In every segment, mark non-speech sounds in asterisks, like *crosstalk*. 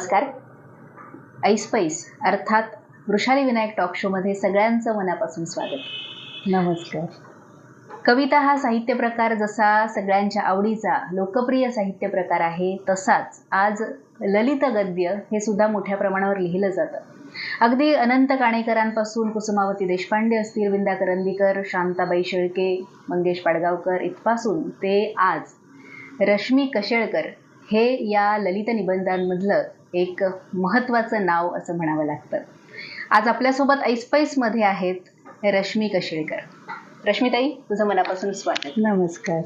नमस्कार. ऐसपैस अर्थात वृषाली विनायक टॉक शोमध्ये सगळ्यांचं मनापासून स्वागत. नमस्कार. कविता हा साहित्य प्रकार जसा सगळ्यांच्या आवडीचा लोकप्रिय साहित्य प्रकार आहे तसाच आज ललित गद्य हे सुद्धा मोठ्या प्रमाणावर लिहिलं जातं. अगदी अनंत काणेकरांपासून कुसुमावती देशपांडे असतील विंदा करंदीकर शांताबाई शेळके मंगेश पाडगावकर इथपासून ते आज. रश्मी कशेळकर हे या ललित निबंधांमधलं एक महत्त्वाचं नाव असं म्हणावं लागतं. आज आपल्यासोबत ऐसपैसमध्ये आहेत रश्मी कशेळकर. रश्मीताई तुझं मनापासून स्वागत. नमस्कार.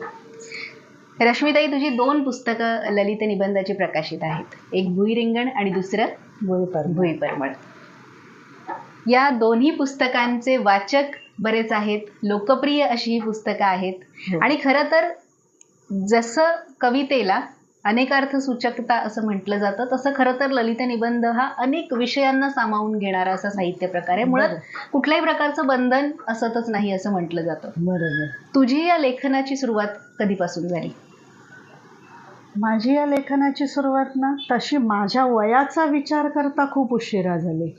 रश्मीताई तुझी दोन पुस्तकं ललित निबंधाची प्रकाशित आहेत. एक भुईरिंगण आणि दुसरं भोईपर भुईपरमळ या दोन्ही पुस्तकांचे वाचक बरेच आहेत लोकप्रिय अशी ही पुस्तकं आहेत. हो. आणि खरं तर जसं कवितेला अनेकार्थ सूचकता असं म्हटलं जातं. तसं खरं तर ललित निबंध हा अनेक विषयांना सामावून घेणारा असा साहित्य प्रकार आहे. मुळात कुठल्याही प्रकारचं बंधन असतच नाही असं म्हटलं जातं. बरोबर. तुझी या लेखनाची सुरुवात कधीपासून झाली? माझी या लेखनाची सुरुवात ना तशी माझ्या वयाचा विचार करता खूप उशिरा झाली.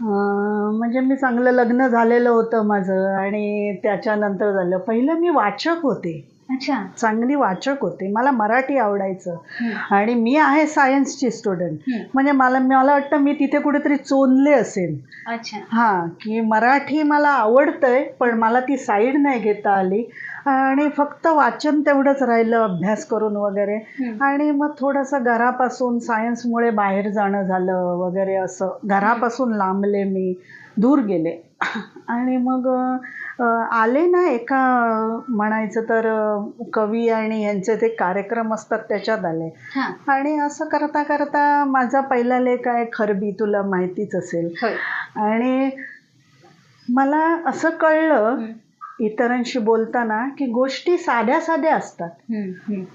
म्हणजे मी चांगलं लग्न झालेलं होतं माझं आणि त्याच्यानंतर झालं. पहिलं मी वाचक होते. अच्छा. चांगली वाचक होते. मला मराठी आवडायचं. आणि मी आहे सायन्सची स्टुडंट. म्हणजे मला मला वाटतं मी तिथे कुठेतरी चोनले असेल. अच्छा. हां की मराठी मला आवडतंय पण मला ती साईड नाही घेता आली. आणि फक्त वाचन तेवढंच राहिलं अभ्यास करून वगैरे. आणि मग थोडंसं घरापासून सायन्समुळे बाहेर जाणं झालं वगैरे असं. घरापासून लांबले मी दूर गेले. आणि मग आले ना एका म्हणायचं तर कवी आणि यांचे ते कार्यक्रम असतात त्याच्यात आले. हां. आणि असं करता करता माझा पहिला लेख आहे खरबी तुला माहितीच असेल. आणि मला असं कळलं. इतरांशी बोलताना की गोष्टी साध्या साध्या असतात.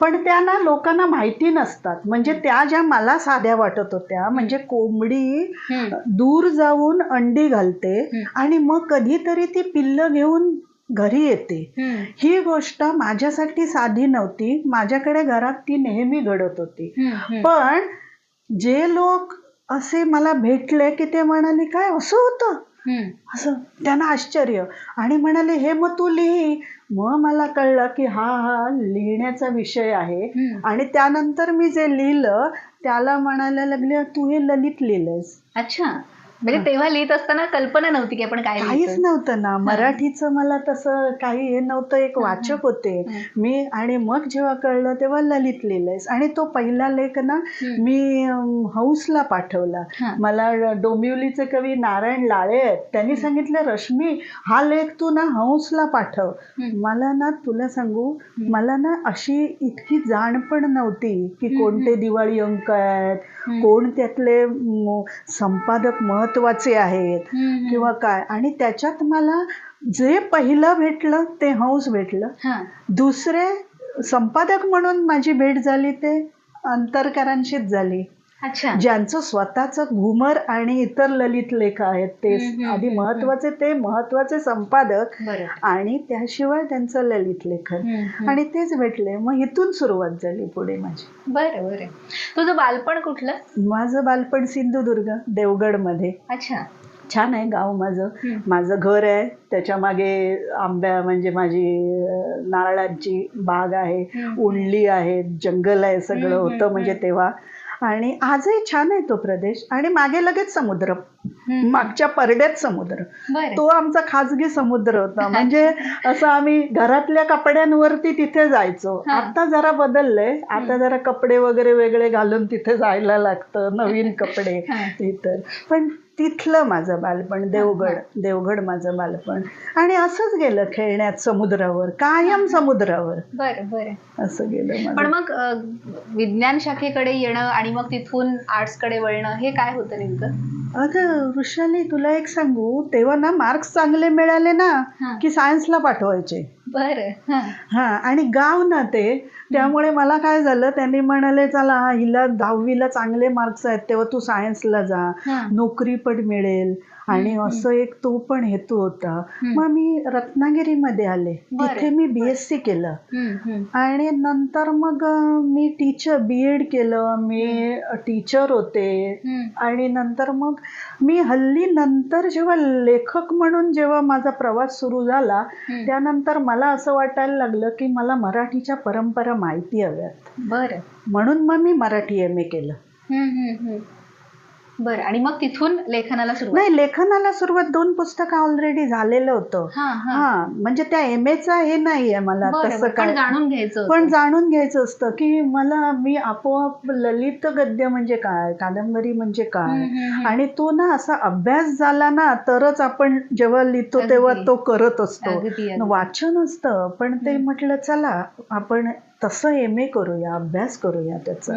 पण त्या ना लोकांना माहिती नसतात म्हणजे त्या ज्या मला साध्या वाटत होत्या म्हणजे कोंबडी. दूर जाऊन अंडी घालते. आणि मग कधीतरी ती पिल्लं घेऊन घरी येते हं. गोष्ट माझ्यासाठी साधी नव्हती माझ्याकडे घरात ती नेहमी घडत होती. पण जे लोक असे मला भेटले की ते म्हणाले काय असं होतं. असं त्यांना आश्चर्य. आणि म्हणाले हे मग तू लिही. मग मला कळलं की हा हा लिहिण्याचा विषय आहे. आणि त्यानंतर मी जे लिहिलं त्याला म्हणायला लागले तू हे ललित लिहिलंयस. अच्छा. म्हणजे तेव्हा लिहित असताना कल्पना नव्हती की आपण काय काहीच. नव्हतं ना मराठीचं मला तसं काही हे नव्हतं एक वाचक होते. मी आणि मग जेव्हा कळलं तेव्हा ललित लिहिलंयस आणि तो पहिला लेख ना. मी हौसला पाठवला. मला डोंबिवलीचे कवी नारायण लाळे आहेत त्यांनी सांगितलं रश्मी हा लेख तू ना हंसला पाठव. मला ना तुला सांगू. मला ना अशी इतकी जाण पण नव्हती की कोणते दिवाळी अंक आहेत. कोण त्यातले संपादक महत्त्वाचे आहेत. किंवा काय आणि त्याच्यात मला जे पहिलं भेटलं ते हंस भेटलं. दुसरे संपादक म्हणून माझी भेट झाली ते अंतरकरांशीच झाली ज्यांचं स्वतःचं घुमर आणि इतर ललित लेख आहेत ते आधी महत्त्वाचे ते महत्त्वाचे संपादक आणि त्याशिवाय त्यांचं ललित लेखन. आणि तेच भेटले. मग इथून सुरुवात झाली पुढे माझी. बरं बरं. तुझं बालपण कुठलं? माझं बालपण सिंधुदुर्ग देवगडमध्ये. अच्छा. छान आहे गाव माझं. माझं घर आहे. त्याच्यामागे आंब्या म्हणजे माझी नारळांची बाग आहे. उंडली आहे. जंगल आहे सगळं होतं म्हणजे. तेव्हा. आणि आजही छान आहे तो प्रदेश. आणि मागे लगेच समुद्र. मागच्या परड्यात समुद्र. तो आमचा खाजगी समुद्र होता. *laughs* म्हणजे असं आम्ही घरातल्या कपड्यांवरती तिथे जायचो. आता जरा बदललंय आता जरा कपडे वगैरे वेगळे घालून तिथे जायला लागतं. नवीन *laughs* कपडे. इतर पण तिथलं माझं बालपण देवगड देवगड माझं बालपण. आणि असंच गेलं खेळण्यात समुद्रावर कायम समुद्रावर. बरं बरं. असं गेलं पण मग विज्ञान शाखेकडे येणं आणि मग तिथून आर्ट्सकडे वळणं हे काय होतं नेमकं? अगं वृषाली तुला एक सांगू. तेव्हा ना मार्क्स चांगले मिळाले ना. की सायन्सला पाठवायचे. बरं हां. हा आणि गाव ना ते त्यामुळे मला काय झालं त्यांनी म्हणाले चला हिला दहावीला चांगले मार्क्स आहेत तेव्हा तू सायन्सला जा हां. नोकरी पण मिळेल आणि. असं एक तो पण हेतू होता. मग मी रत्नागिरीमध्ये आले. तिथे मी बी एस सी केलं. आणि नंतर मग मी टीचर बी एड केलं मी टीचर होते. आणि नंतर मग मी हल्ली नंतर जेव्हा लेखक म्हणून जेव्हा माझा प्रवास सुरू झाला. त्यानंतर मला असं वाटायला लागलं की मला मराठीच्या परंपरा माहिती हव्यात बरं म्हणून मग मी मराठी एम ए केलं. बरं आणि मग तिथून लेखनाला सुरुवात नाही लेखनाला सुरुवात दोन पुस्तकं ऑलरेडी झालेलं होतं हा हा हा म्हणजे त्या एम एचा हे नाहीये मला बरं, तसं बरं. पण काय जाणून घ्यायचं होतं. पण जाणून घ्यायचं असतं की मला मी आपोआप ललित गद्य म्हणजे काय कादंबरी म्हणजे हम्म, काय हम्म, हम्म. आणि तो ना असा अभ्यास झाला ना तरच आपण जेव्हा लिहितो अगदी. तेव्हा तो करत असतो अगदी, अगदी. वाचन असतं पण ते म्हटलं चला आपण तसं एम ए करूया अभ्यास करूया त्याचा.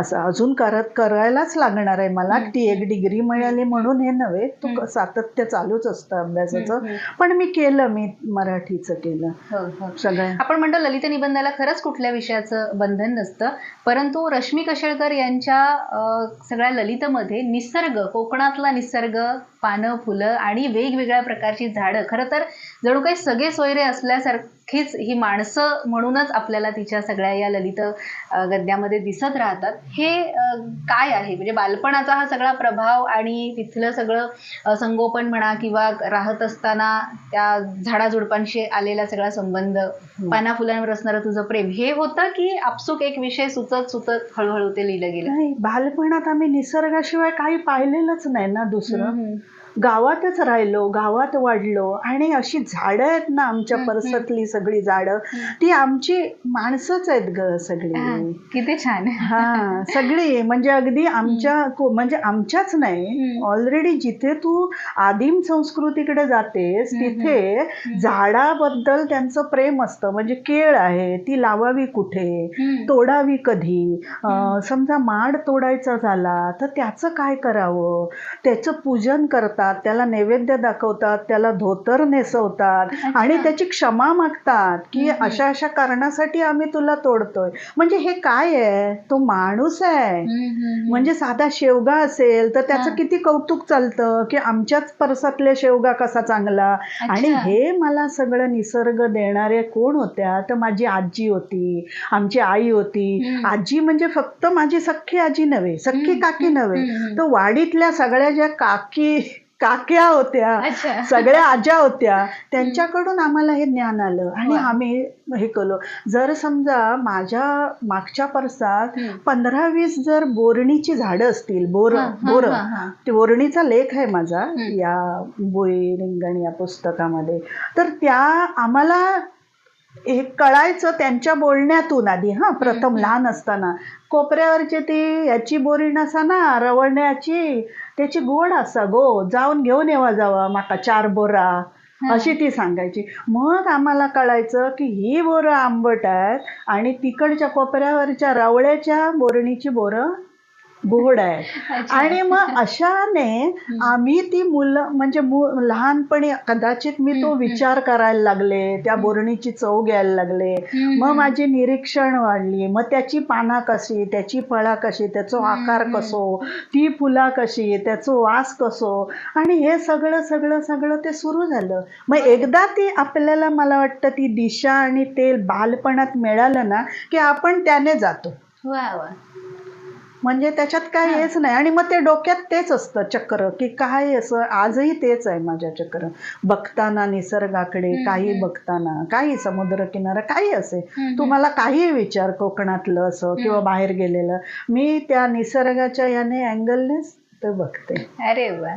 असं अजून करत करायलाच लागणार आहे मला. ती एक डिग्री मिळाली म्हणून हे नव्हे तो सातत्य चालूच असतं अभ्यासाचं. पण मी केलं मी मराठीचं केलं. हो, हो. सगळ्या आपण म्हणतो ललित निबंधाला खरंच कुठल्या विषयाचं बंधन नसतं परंतु रश्मी कशेळकर यांच्या सगळ्या ललितमध्ये निसर्ग कोकणातला निसर्ग पानं फुलं आणि वेगवेगळ्या प्रकारची झाडं खरं तर जणू काही सगळे सोयरे असल्यासारखीच ही माणसं म्हणूनच आपल्याला तिच्या सगळ्या या ललित गद्यामध्ये दिसत राहतात. हे काय आहे? म्हणजे बालपणाचा हा सगळा प्रभाव आणि तिथलं सगळं संगोपन म्हणा किंवा राहत असताना त्या झाडाझुडपांशी आलेला सगळा संबंध पाना फुलांवर असणारं तुझं प्रेम हे होतं की आपसूक एक विषय सुचत सुचत हळूहळू ते लिहिलं गेलं? नाही बालपणात आम्ही निसर्गाशिवाय काही पाहिलेलंच नाही ना दुसरं. गावातच राहिलो गावात वाढलो आणि अशी झाडं आहेत ना आमच्या हम्म, परिसरातली सगळी झाडं ती आमची माणसंच आहेत ग सगळी. किती छान हा सगळी. म्हणजे अगदी आमच्या म्हणजे आमच्याच नाही. ऑलरेडी जिथे तू आदिम संस्कृतीकडे जातेस तिथे झाडाबद्दल त्यांचं प्रेम असतं. म्हणजे केळ आहे ती लावावी कुठे. तोडावी कधी? समजा माड तोडायचा झाला तर त्याचं काय करावं? त्याचं पूजन करतात त्याला नैवेद्य दाखवतात त्याला धोतर नेसवतात आणि त्याची क्षमा मागतात की अशा अशा कारणासाठी आम्ही तुला तोडतोय. म्हणजे हे काय आहे? तो माणूस आहे. म्हणजे साधा शेवगा असेल तर त्याचं. किती कौतुक चालतं की आमच्याच परसातले शेवगा कसा चांगला? आणि. हे मला सगळं निसर्ग देणारे कोण होत्या? तर माझी आजी होती आमची आई होती. आजी म्हणजे फक्त माझी सख्खी आजी नव्हे सख्खी काकी नव्हे. तर वाडीतल्या सगळ्या ज्या काकी काक्या होत्या सगळ्या आज्या होत्या त्यांच्याकडून आम्हाला हे ज्ञान आलं आणि. आम्ही हे केलो जर समजा माझ्या मागच्या परसात. पंधरा वीस जर बोरणीची झाडं असतील बोर बोर. ते बोरणीचा लेख आहे माझा. या बोई रिंगण या पुस्तकामध्ये तर त्या आम्हाला हे कळायचं त्यांच्या बोलण्यातून आधी हा प्रथम लहान असताना. कोपऱ्यावरची ती याची बोरी नसा ना रवण्याची त्याची गोड असा गो जाऊन घेऊन येवा जावा माका चार बोरा. अशी ती सांगायची. मग आम्हाला कळायचं की ही बोरं आंबट आहेत आणि तिकडच्या कोपऱ्यावरच्या रवळ्याच्या बोरणीची बोरं गोड आहेत अच्छा. आणि मग अशाने आम्ही ती मुलं म्हणजे लहानपणी कदाचित मी तो विचार करायला लागले त्या बोरणीची चव घ्यायला लागले. मग. माझी निरीक्षण वाढली. मग त्याची पाना कशी त्याची फळा कशी त्याचा आकार. कसो ती फुला कशी त्याचं वास कसो आणि हे सगळं सगळं सगळं ते सुरू झालं. मग एकदा ती आपल्याला मला वाटतं ती दिशा आणि ते बालपणात मिळालं ना की आपण त्याने जातो. वा वा. म्हणजे त्याच्यात काही हेच नाही. आणि मग ते डोक्यात तेच असतं चक्र की काय असं आजही तेच आहे माझ्या चक्र. बघताना निसर्गाकडे काही. बघताना काही समुद्र किनारा काही असे. तुम्हाला काही विचार कोकणातलं असं किंवा बाहेर गेलेलं. मी त्या निसर्गाच्या याने अँगलनेच ते बघते. अरे वा.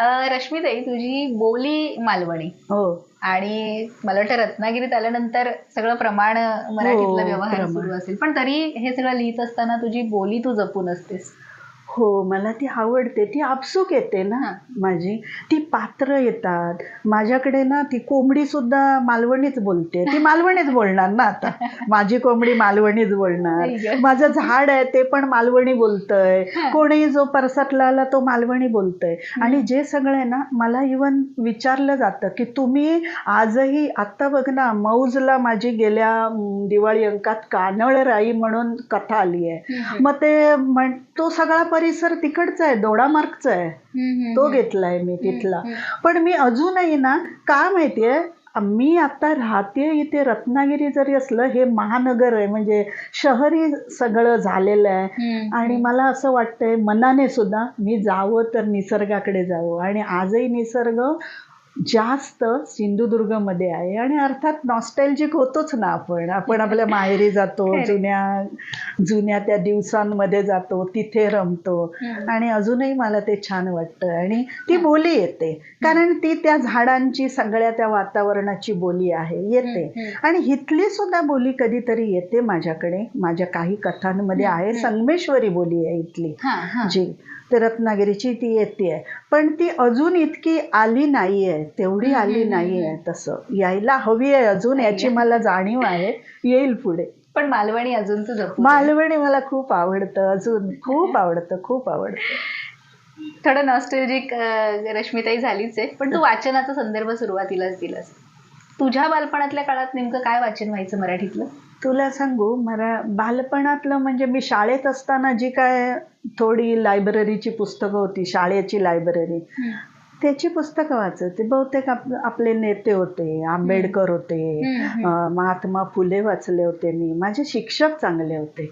रश्मीताई तुझी बोली मालवणी. हो. आणि मला वाटतं रत्नागिरीत आल्यानंतर सगळं प्रमाण मराठीतलं हो, व्यवहार. सुरू असेल. पण तरी हे सगळं लिहित असताना तुझी बोली तू जपून असतेस. हो मला ती आवडते. ती आपसूक येते ना. माझी. ती पात्र येतात. माझ्याकडे ना ती कोंबडी सुद्धा मालवणीच बोलते. ती मालवणीच बोलणार ना आता. *laughs* माझी कोंबडी मालवणीच बोलणार. माझं झाड आहे ते पण मालवणी बोलतय. कोणी जो परसातला आला तो मालवणी बोलतय. आणि जे सगळं आहे ना मला इवन विचारलं जातं की तुम्ही आजही आत्ता बघ ना मौजला माझी गेल्या दिवाळी अंकात कानळ राई म्हणून कथा आली आहे मग ते म्हण तो सगळा परिसर तिकडचा आहे दोडामार्गचा आहे. हम्म, हम्म, तो. घेतलाय मी तिथला. पण मी अजूनही ना का माहितीये मी आता राहते इथे रत्नागिरी जरी असलं हे महानगर आहे म्हणजे शहरी सगळं झालेलं आहे. आणि मला असं वाटतंय मनाने सुद्धा मी जावं तर निसर्गाकडे जावं. आणि आजही निसर्ग जास्त सिंधुदुर्गमध्ये आहे आणि अर्थात नॉस्टॅल्जिक होतोच ना आपण आपण आपल्या माहेरी जातो. जुन्या जुन्या त्या दिवसांमध्ये जातो तिथे रमतो. आणि अजूनही मला ते छान वाटतं आणि ती बोली येते कारण ती त्या झाडांची सगळ्या त्या वातावरणाची बोली आहे येते. आणि हिथली सुद्धा बोली कधीतरी येते माझ्याकडे माझ्या काही कथांमध्ये आहे. संगमेश्वरी बोली आहे इथली. जी ते रत्नागिरीची ती येते पण ती अजून इतकी आली नाहीये. तेवढी हम्म, आली हम्म, नाहीये तसं. यायला हवी आहे अजून याची मला जाणीव आहे. येईल पुढे. पण मालवणी अजून तू जपू दे. मालवणी मला खूप आवडतं अजून. खूप आवडतं खूप आवडतं. थोडं नॉस्टॅल्जिक रश्मिताई झालीच आहे. पण तू वाचनाचा संदर्भ सुरुवातीलाच दिलास. तुझ्या बालपणातल्या काळात नेमकं काय वाचन व्हायचं मराठीतलं? तुला सांगू मला बालपणातलं म्हणजे मी शाळेत असताना जी काय थोडी लायब्ररीची पुस्तकं होती शाळेची लायब्ररी त्याची पुस्तकं वाचायचे. बहुतेक आप आपले नेते होते आंबेडकर होते महात्मा फुले वाचले होते मी. माझे शिक्षक चांगले होते.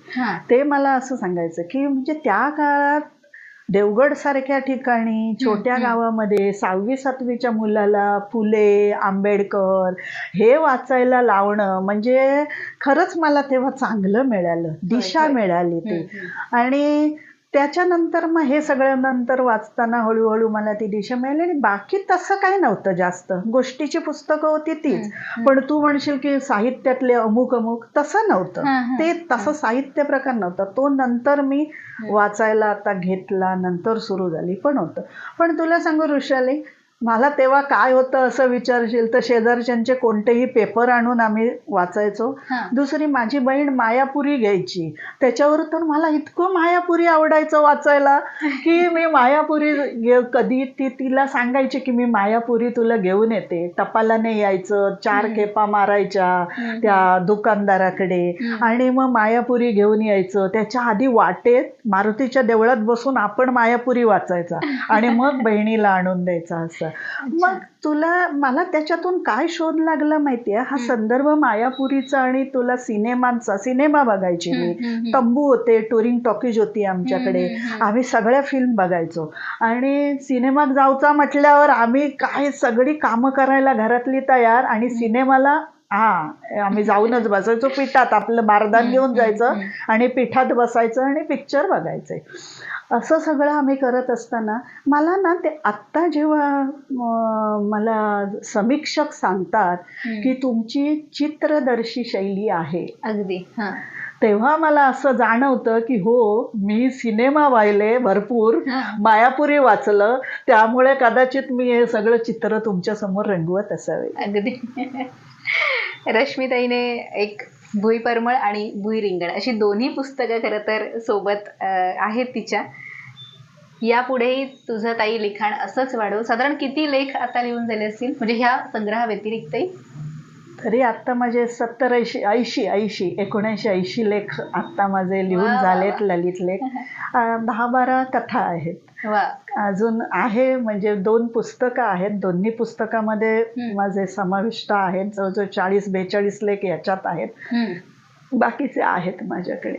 ते मला असं सांगायचं की म्हणजे त्या काळात देवगड सारख्या ठिकाणी छोट्या. गावामध्ये सहावी सातवीच्या मुलाला फुले आंबेडकर हे वाचायला लावणं म्हणजे खरंच मला तेव्हा चांगलं मिळालं दिशा. मिळाली ती. आणि त्याच्यानंतर मग हे सगळं नंतर वाचताना हळूहळू मला ती दिशा मिळाली आणि बाकी तसं काही नव्हतं जास्त. गोष्टीची पुस्तकं होती तीच. पण तू म्हणशील की साहित्यातले अमुक अमुक तसं नव्हतं. ते तसं साहित्य प्रकार नव्हता. तो नंतर मी वाचायला आता घेतला. नंतर सुरू झाली. पण होतं. पण तुला सांगू ऋषाली मला तेव्हा काय होतं असं विचारशील तर शेजारच्यांचे कोणतेही पेपर आणून आम्ही वाचायचो. दुसरी माझी बहीण मायापुरी घ्यायची त्याच्यावर तर मला इतकं मायापुरी आवडायचं वाचायला की मी मायापुरी कधी ती तिला सांगायची की मी मायापुरी तुला घेऊन येते टपालाने यायचं चार. खेपा मारायच्या. त्या दुकानदाराकडे. आणि मग मायापुरी घेऊन यायचं त्याच्या आधी वाटेत मारुतीच्या देवळात बसून आपण मायापुरी वाचायचा आणि मग बहिणीला आणून द्यायचा असं मग तुला मला त्याच्यातून काय शोध लागला माहितीये हा. संदर्भ मायापुरीचा आणि तुला सिनेमांचा सिनेमा बघायची मी. तंबू होते टुरिंग टॉकीज होती आमच्याकडे. आम्ही सगळ्या फिल्म बघायचो आणि सिनेमात जाऊचा म्हटल्यावर आम्ही काय सगळी कामं करायला घरातली तयार आणि सिनेमाला हा आम्ही जाऊनच बसायचो पिठात आपलं बारदान घेऊन जायचं. आणि पिठात बसायचं आणि पिक्चर बघायचे असं सगळं आम्ही करत असताना मला ना ते आत्ता जेव्हा मला समीक्षक सांगतात. की तुमची चित्रदर्शी शैली आहे. अगदी हा. तेव्हा मला असं जाणवतं की हो मी सिनेमा पाहिले भरपूर. मायापुरी वाचलं त्यामुळे कदाचित मी हे सगळं चित्र तुमच्यासमोर रंगवत असावे. अगदी. रश्मिताईने एक भुईपरमळ आणि भुईरिंगण अशी दोन्ही पुस्तकं खरं तर सोबत आहेत तिच्या. यापुढेही तुझं ताई लिखाण असंच वाढव. साधारण किती लेख आता लिहून झाले असतील? म्हणजे ह्या संग्रहाव्यतिरिक्तही तरी आत्ता माझे सत्तर ऐंशी ऐंशी ऐंशी एकोणऐंशी ऐंशी लेख आत्ता माझे लिहून झालेत. ललित लेख. *laughs* दहा बारा कथा आहेत. अजून आहे म्हणजे दोन पुस्तकं आहेत. दोन्ही पुस्तकामध्ये. माझे समाविष्ट आहेत. जवळजवळ चाळीस बेचाळीस लेख याच्यात आहेत. बाकीचे आहेत माझ्याकडे.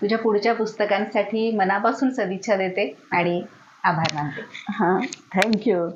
तुझ्या पुढच्या पुस्तकांसाठी मनापासून सदिच्छा देते आणि आभार मानते. हां थँक्यू